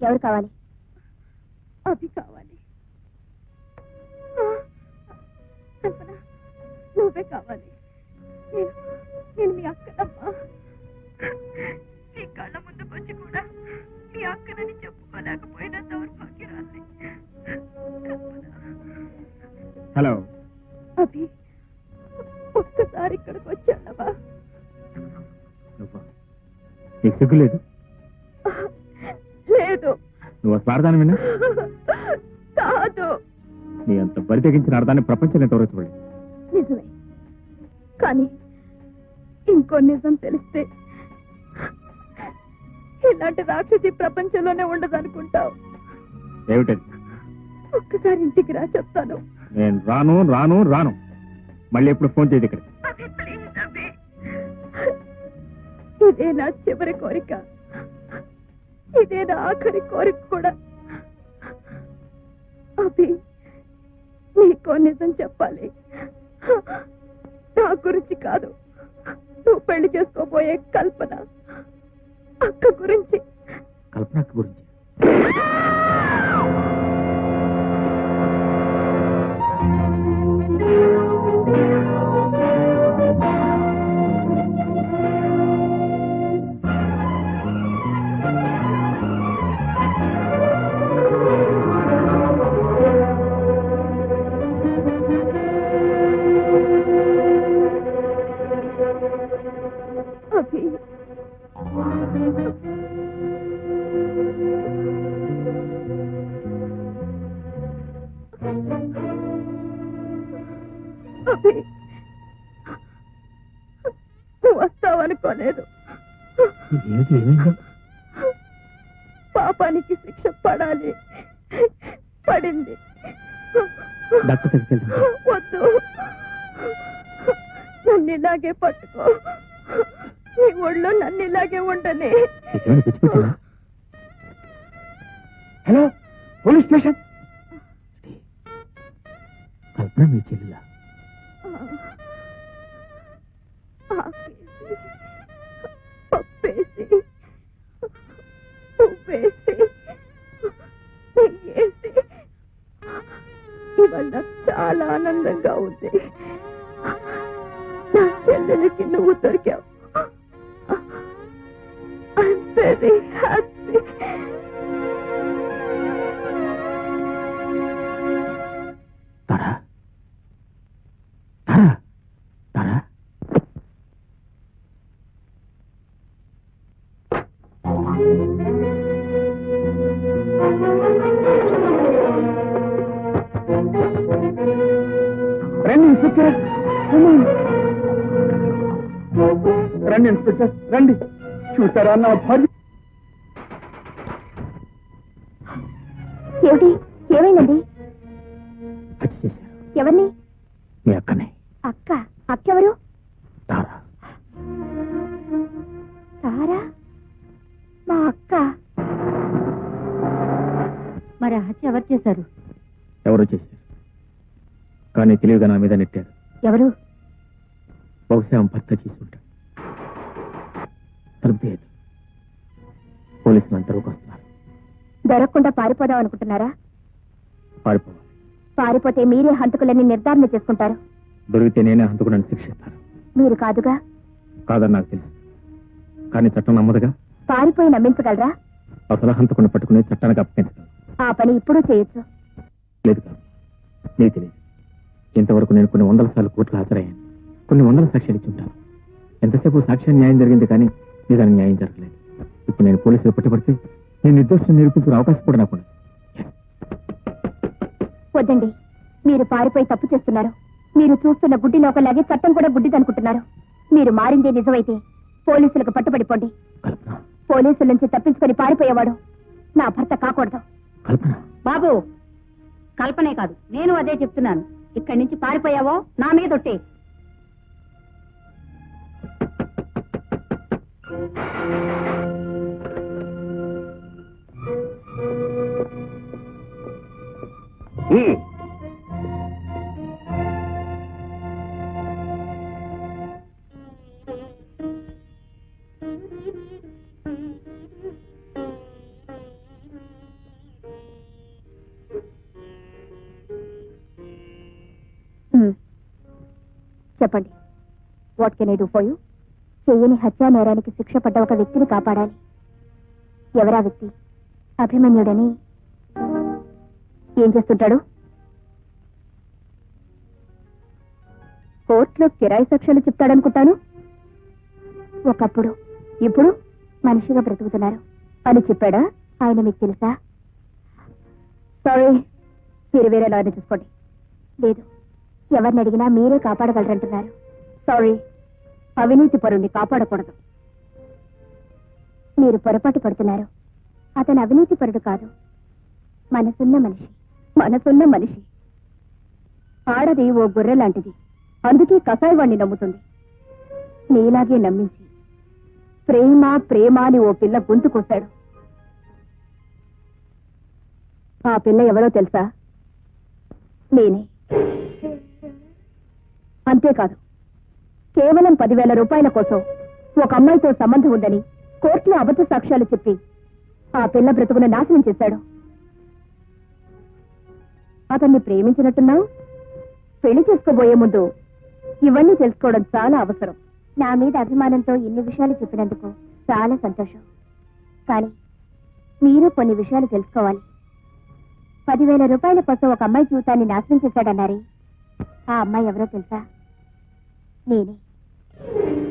ఎవరు కావాలి? అభి కావాలి. నువ్వే కావాలి. నేను మీ అక్కనమ్మా. నీ కళ్ళ ముందుకు వచ్చి కూడా మీ అక్కనని చెప్పుకోలేకపోయినా దౌర్భాగ్యరాలి హలో. అభి ఒక్కసారి ఇక్కడికి వచ్చాడవా నువ్వు? నీకు సిగ్గు లేదు లేదు? స్వార్థాన్ని విన్నా కాదు. నీ అంత బరి తెగించిన అర్థాన్ని ప్రపంచం ఎంతవరకు చూడలేదు. నిజమే. కానీ ఇంకో నిజం తెలిస్తే ఇలాంటి రాక్షసి ప్రపంచంలోనే ఉండదనుకుంటావు. ఏమిటది? ఒక్కసారి ఇంటికి రా చెప్తాను. నేను రాను రాను రాను. మళ్ళీ ఎప్పుడు ఫోన్ చేయదు ఇక్కడ. ఇదే నా చివరి కోరిక. ఇదే నా ఆఖరి కోరిక కూడా. అభి నీకో నిజం చెప్పాలి. నా గురించి కాదు. నువ్వు పెళ్ళి చేసుకోబోయే కల్పన. అక్క గురించి. కల్పన గురించి? నువ్వు వస్తావనుకోలేదు. పాపానికి శిక్ష పడాలి. పడింది. డాక్టర్ దగ్గరికి వెళ్దాం. వద్దు. నన్ను ఇలాగే పట్టుకో. నీ ఒళ్ళో నన్ను ఇలాగే ఉండని. Hello police station? కల్పన మీ చెల్లిలా? నాకు చాలా ఆనందంగా ఉంది. నా చెల్లెలకి నువ్వు దొరికావు. హ్యాపీ తారా? తారా? తారా? రండి ఇన్స్పెక్టర్. రండి ఇన్స్పెక్టర్. రండి. చూసారా నా భార్య? ఏమిటి? ఏమైందండి? హత్య చేశారు. ఎవరిని? మీ అక్కనే. అక్క? అక్క ఎవరు తారా? సారా మా అక్క. మరి ఆ హత్య ఎవరు చేశారు? ఎవరో చేశారు? కానీ తెలివిగా నా మీద నెట్టారు. ఎవరు? బహుశా ఆమె భర్త చేసి ఉంటాడు. తలుపు తీయదు పోలీసులు అంతరకు వస్తున్నారు దొరకకుండా పారిపోదాం అనుకుంటున్నారా? పారిపోవాలి. పారిపోతే మీరే హంతకులని నిర్ధారణ చేసుకుంటారు. దొరికితే నేనే హంతకుడని శిక్షిస్తాను. మీరు కాదుగా? కాదని నాకు తెలుసు. కానీ చట్టం నమ్మదుగా? పారిపోయి నమ్మించగలరా? అసలు హంతకుని పట్టుకుని చట్టానికి అప్పగించగలను ఆ పని ఇప్పుడు చేయొచ్చు. లేదు కాదు. నీకు తెలియదు. ఇంతవరకు నేను కొన్ని వందల సార్లు కోర్టులు హాజరయ్యాను. కొన్ని వందల సాక్ష్యాలు ఇచ్చి ఉంటాను. ఎంతసేపు సాక్ష్యం న్యాయం జరిగింది కానీ నిజానికి న్యాయం జరగలేదు. ఇప్పుడు నేను పోలీసులు పట్టుబడితే నేను నిర్దోషం నిరూపించిన అవకాశం కూడా నాకు వద్దండి. మీరు పారిపోయి తప్పు చేస్తున్నారు. మీరు చూస్తున్న గుడ్డి లోకలాగే చట్టం కూడా గుడ్డిదనుకుంటున్నారు. మీరు మారిందే నిజమైతే పోలీసులకు పట్టుబడిపోండి. పోలీసుల నుంచి తప్పించుకొని పారిపోయేవాడు నా భర్త కాకూడదు. బాబు కల్పనే కాదు. నేను అదే చెప్తున్నాను. ఇక్కడి నుంచి పారిపోయావో నా మీద ఒట్టే. Thank you. Hmm. Hmm. చెప్పండి. What can I do for you చెయ్యని హత్యా నేరానికి శిక్ష పడ్డ ఒక వ్యక్తిని కాపాడాలి. ఎవరా వ్యక్తి? అభిమన్యుడని ఏం చేస్తుంటాడు? కోర్టులో కిరాయి సాక్ష్యాలు చెప్తాడనుకుంటాను. ఒకప్పుడు ఇప్పుడు మనిషిగా బ్రతుకుతున్నారు. అని చెప్పాడా? ఆయన మీకు తెలుసా? సారీ మీరు వేరే లాయర్ని చూసుకోండి. లేదు ఎవరిని అడిగినా మీరే కాపాడగలరంటున్నారు. సారీ అవినీతి పరుణ్ణి కాపాడకూడదు. మీరు పొరపాటు పడుతున్నారు. అతను అవినీతి పరుడు కాదు. మనసున్న మనిషి. మనసున్న మనిషి. ఆడది ఓ గొర్రె లాంటిది అందుకే కసాయవాణ్ణి నమ్ముతుంది. నీలాగే నమ్మించి ప్రేమ ప్రేమ అని ఓ పిల్ల గొంతు ఆ పిల్ల ఎవరో తెలుసా? నేనే. అంతేకాదు కేవలం పదివేల రూపాయల కోసం ఒక అమ్మాయితో సంబంధం ఉందని కోర్టులో అబద్ధ సాక్ష్యాలు చెప్పి ఆ పిల్ల బ్రతుకును నాశనం చేశాడు. అతన్ని ప్రేమించినట్టున్నావు? పెళ్ళి చేసుకోబోయే ముందు ఇవన్నీ తెలుసుకోవడం చాలా అవసరం. నా మీద అభిమానంతో ఇన్ని విషయాలు చెప్పినందుకు చాలా సంతోషం. కానీ మీరు కొన్ని విషయాలు తెలుసుకోవాలి. పదివేల రూపాయల కోసం ఒక అమ్మాయి జీవితాన్ని నాశనం చేశాడన్నారే. ఆ అమ్మాయి ఎవరో తెలుసా? నేనే.